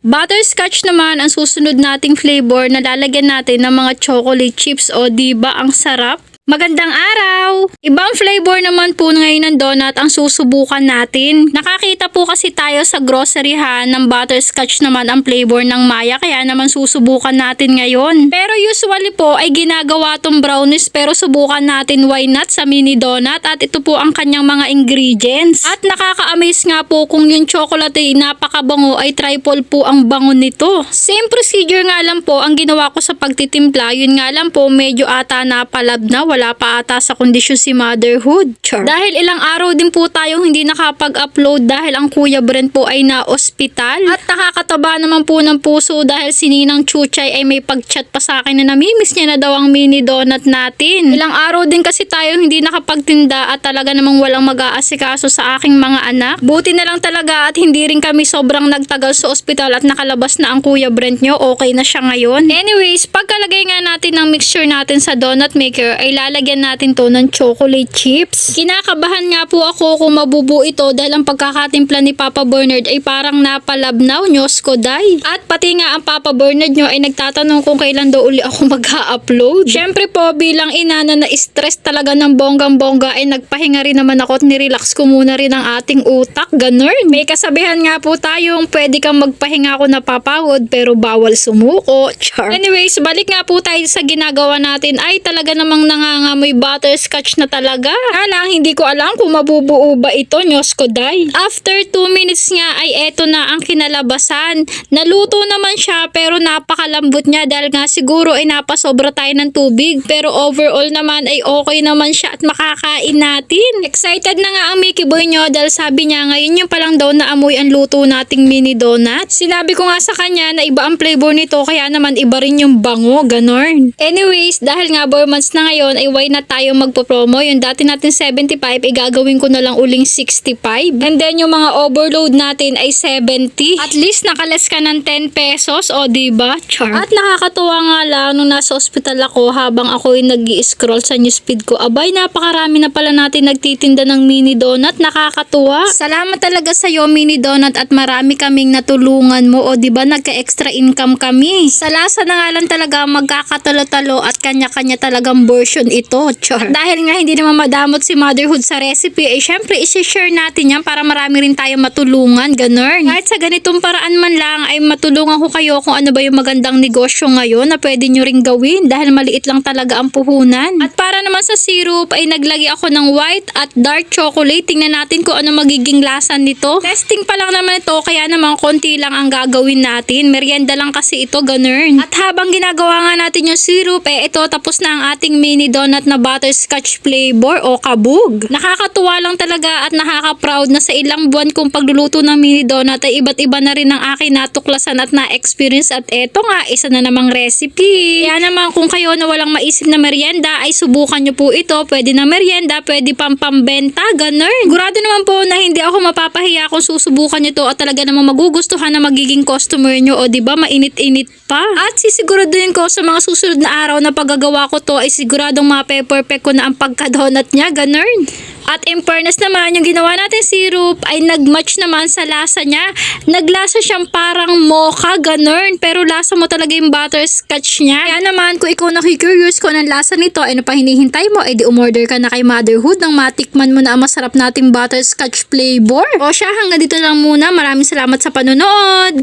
Butterscotch naman ang susunod nating flavor na lalagyan natin ng mga chocolate chips o di ba ang sarap? Magandang araw! Ibang flavor naman po ngayon ng donut ang susubukan natin. Nakakita po kasi tayo sa groceryhan ng butterscotch naman ang flavor ng Maya kaya naman susubukan natin ngayon. Pero usually po ay ginagawa tong brownies pero subukan natin why not sa mini donut at ito po ang kanyang mga ingredients. At nakaka-amaze nga po kung yung chocolate ay napakabango ay triple po ang bango nito. Same procedure nga lang po ang ginawa ko sa pagtitimpla. Yun nga lang po medyo ata napalab na wala pa ata sa kondisyon si motherhood. Char. Dahil ilang araw din po tayong hindi nakapag-upload dahil ang Kuya Brent po ay na-ospital. At nakakataba naman po ng puso dahil si Ninang Chuchay ay may pag-chat pa sa akin na namimiss niya na daw ang mini donut natin. Ilang araw din kasi tayong hindi nakapagtinda at talaga namang walang mag-aasikaso sa aking mga anak. Buti na lang talaga at hindi rin kami sobrang nagtagal sa ospital at nakalabas na ang Kuya Brent nyo. Okay na siya ngayon. Anyways, pagkalagay nga natin ng mixture natin sa donut maker ay lalagyan natin to ng chocolate chips. Kinakabahan nga po ako kung mabubuo ito dahil ang pagkakatimpla ni Papa Bernard ay parang napalabnaw nyos ko day. At pati nga ang Papa Bernard nyo ay nagtatanong kung kailan daw uli ako mag-upload. Syempre po bilang ina na na-stress talaga ng bonggang-bongga ay nagpahinga rin naman ako at nirelax ko muna rin ang ating utak. Ganun. May kasabihan nga po tayong pwede kang magpahinga ako napapawod pero bawal sumuko. Char. Anyways, balik nga po tayo sa ginagawa natin ay talaga namang nangangamoy butterscotch na talaga. Alang hindi ko alam kung mabubuo ba ito, nyos ko day. After 2 minutes nga ay eto na ang kinalabasan. Naluto naman siya pero napakalambot niya dahil nga siguro ay napasobra tayo ng tubig. Pero overall naman ay okay naman siya at makakain natin. Excited na nga ang Mickey Boy nyo dahil sabi niya ngayon yung palang daw na amoy ang luto nating mini donut. Sinabi ko nga sa kanya na iba ang flavor nito kaya naman iba rin yung bango, ganon. Anyways, dahil nga 4 months na ngayon ay why na tayo magpo-promo. Yung dati natin 75 ay gagawin ko na lang uling 65. And then yung mga overload natin ay 70. At least nakalas ka ng 10 pesos o diba? Char. At nakakatuwa nga lang nung nasa ospital ako habang ako ay nag scroll sa newsfeed ko. Abay, napakarami na pala natin nagtitinda ng mini donut. Nakakatuwa. Salamat talaga sa iyo mini donut at marami kaming natulungan mo o diba nagka-extra income kami. Sa lasa na nga lang talaga magkakatalo-talo at kanya-kanya talagang version ito. Char. Dahil nga hindi naman madamot si motherhood sa recipe, eh syempre isi-share natin yan para marami rin tayo matulungan. Ganun. Kahit sa ganitong paraan man lang ay matulungan ko kayo kung ano ba yung magandang negosyo ngayon na pwede nyo ring gawin dahil maliit lang talaga ang puhunan. At para naman sa syrup ay naglagay ako ng white at dark chocolate. Tingnan natin kung ano magiging lasa nito. Testing pa lang naman ito kaya naman konti lang ang gagawin natin. Merienda lang kasi ito, ganun. At habang ginagawa nga natin yung syrup, eh ito tapos na ang ating mini donut na butterscotch flavor o kabug. Nakakatuwa lang talaga at nakaka-proud na sa ilang buwan kong pagluluto ng mini donut ay iba't iba na rin ang aking natuklasan at na-experience at eto nga, isa na namang recipe. Kaya naman kung kayo na walang maisip na merienda ay subukan nyo po ito. Pwede na merienda, pwede pang pambenta, ganun. Gurado naman po na hindi ako mapapahiya kung susubukan nyo to at talaga namang magugustuhan na magiging customer nyo o ba mainit-init pa. At sisiguraduhin ko sa mga susunod na araw na paggagawa ko to ay siguradong mape-perfect ko na ang pagka-donut niya, ganun. At in fairness naman, yung ginawa natin syrup ay nag-match naman sa lasa niya. Naglasa siyang parang mocha, ganun. Pero lasa mo talaga yung butterscotch niya. Kaya naman, kung ikaw nakikurious kung anong lasa nito, ano pa hinihintay mo, edi umorder ka na kay Motherhood nang matikman mo na ang masarap nating butterscotch flavor. O siya, hanggang dito lang muna. Maraming salamat sa panonood.